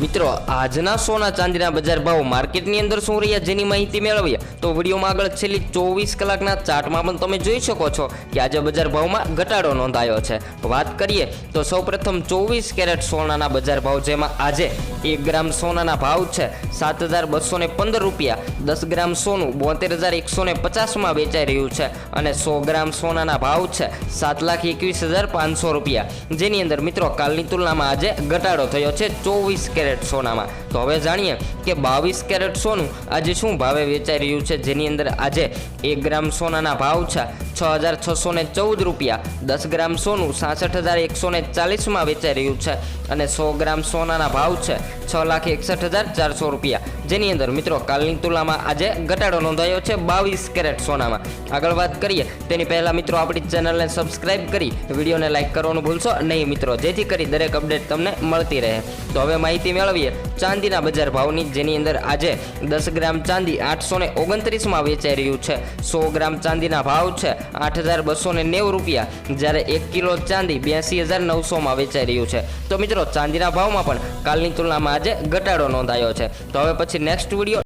મિત્રો, આજના સોના ચાંદીના બજાર ભાવ માર્કેટની અંદર શું રહ્યા જેની માહિતી મેળવીએ? તો વિડીયોમાં આગળ છેલ્લી ચોવીસ કલાકના ચાર્ટમાં પણ તમે જોઈ શકો છો કે આજે બજાર ભાવમાં ઘટાડો નોંધાયો છે. વાત કરીએ, તો સૌપ્રથમ ચોવીસ કેરેટ સોનાના બજાર ભાવ જેમાં આજે એક ગ્રામ સોનાના ભાવ છે. સાત હજાર બસો પંદર રૂપિયા, દસ ગ્રામ સોનું બોતેર હજાર એકસો ને પચાસમાં વેચાઈ રહ્યું છે અને સો ગ્રામ સોનાના ભાવ છે સાત લાખ એકવીસ હજાર પાંચસો રૂપિયા. જેની અંદર મિત્રો, કાલની તુલનામાં આજે ઘટાડો થયો છે ચોવીસ કેરેટ સોનામાં. તો હવે જાણીએ કે બાવીસ કેરેટ સોનું આજે શું ભાવે વેચાઈ રહ્યું છે? જેની અંદર આજે એક ગ્રામ સોનાના ભાવ છે. છ હજાર છસો ને ચૌદ રૂપિયા. દસ ગ્રામ સોનું સાસઠ હજાર એકસો ને ચાલીસમાં વેચાઈ રહ્યું છે અને સો ગ્રામ સોનાના ભાવ છે છ લાખ એકસઠ હજાર ચારસો રૂપિયા. જેની અંદર મિત્રો કાલની તુલનામાં આજે ઘટાડો નોંધાયો છે બાવીસ કેરેટ સોનામાં. આગળ વાત કરીએ તેની પહેલાં મિત્રો આપણી ચેનલને સબસ્ક્રાઇબ કરી વિડીયોને લાઇક કરવાનું ભૂલશો નહીં મિત્રો, જેથી કરી દરેક અપડેટ તમને મળતી રહે. તો હવે માહિતી મેળવીએ ચાંદીના બજાર ભાવની, જેની અંદર આજે દસ ગ્રામ ચાંદી આઠસો ને ઓગણત્રીસમાં વેચાઈ રહ્યું છે. સો ગ્રામ ચાંદીના ભાવ છે આઠ હજાર બસો ને નેવું રૂપિયા, જ્યારે એક કિલો ચાંદી બ્યાસી હજાર નવસોમાં વેચાઈ રહ્યું છે. તો મિત્રો, ચાંદીના ભાવમાં પણ કાલની તુલનામાં આજે ઘટાડો નોંધાયો છે. તો હવે પછી નેક્સ્ટ વીડિયો